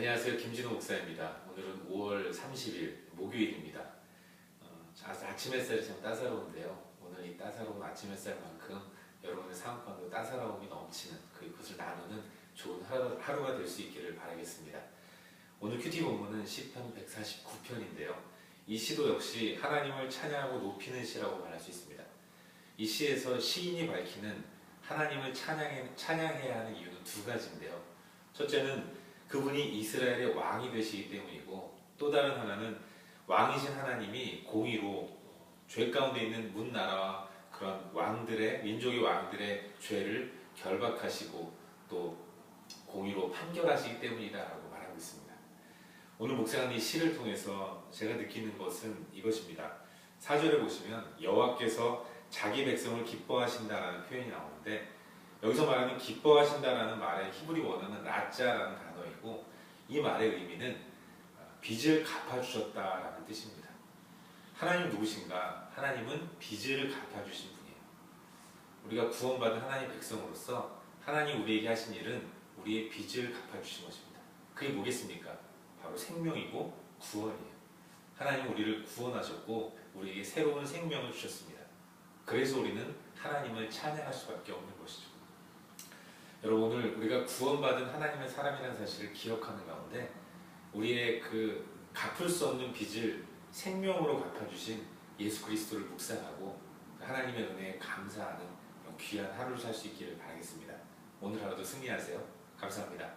안녕하세요. 김진호 목사입니다. 오늘은 5월 30일 목요일입니다. 어, 아- 아침 햇살이 참 따사로운데요. 오늘 이 따사로운 아침 햇살만큼 여러분의 상황과도 따사로움이 넘치는 그것을 나누는 좋은 하루, 하루 가 될 수 있기를 바라겠습니다. 오늘 큐티 본문은 시편 149편인데요. 이 시도 역시 하나님을 찬양하고 높이는 시라고 말할 수 있습니다. 이 시에서 시인이 밝히는 하나님을 찬양해, 찬양해야 하는 이유는 두 가지인데요. 첫째는 그분이 이스라엘의 왕이 되시기 때문이고 또 다른 하나는 왕이신 하나님이 공의로 죄 가운데 있는 문 나라와 그런 왕들의 민족의 왕들의 죄를 결박하시고 또 공의로 판결하시기 때문이다라고 말하고 있습니다. 오늘 묵상하는 이 시를 통해서 제가 느끼는 것은 이것입니다. 사절에 보시면 여호와께서 자기 백성을 기뻐하신다라는 표현이 나오는데 여기서 말하는 기뻐하신다라는 말의 히브리 원어는 라자라는 단어이고 이 말의 의미는 빚을 갚아주셨다라는 뜻입니다. 하나님 누구신가? 하나님은 빚을 갚아주신 분이에요. 우리가 구원받은 하나님 백성으로서 하나님 우리에게 하신 일은 우리의 빚을 갚아주신 것입니다. 그게 뭐겠습니까? 바로 생명이고 구원이에요. 하나님 우리를 구원하셨고 우리에게 새로운 생명을 주셨습니다. 그래서 우리는 하나님을 찬양할 수밖에 없는 것이죠. 여러분 오늘 우리가 구원받은 하나님의 사람이라는 사실을 기억하는 가운데 우리의 그 갚을 수 없는 빚을 생명으로 갚아주신 예수 그리스도를 묵상하고 하나님의 은혜에 감사하는 귀한 하루를 살 수 있기를 바라겠습니다. 오늘 하루도 승리하세요. 감사합니다.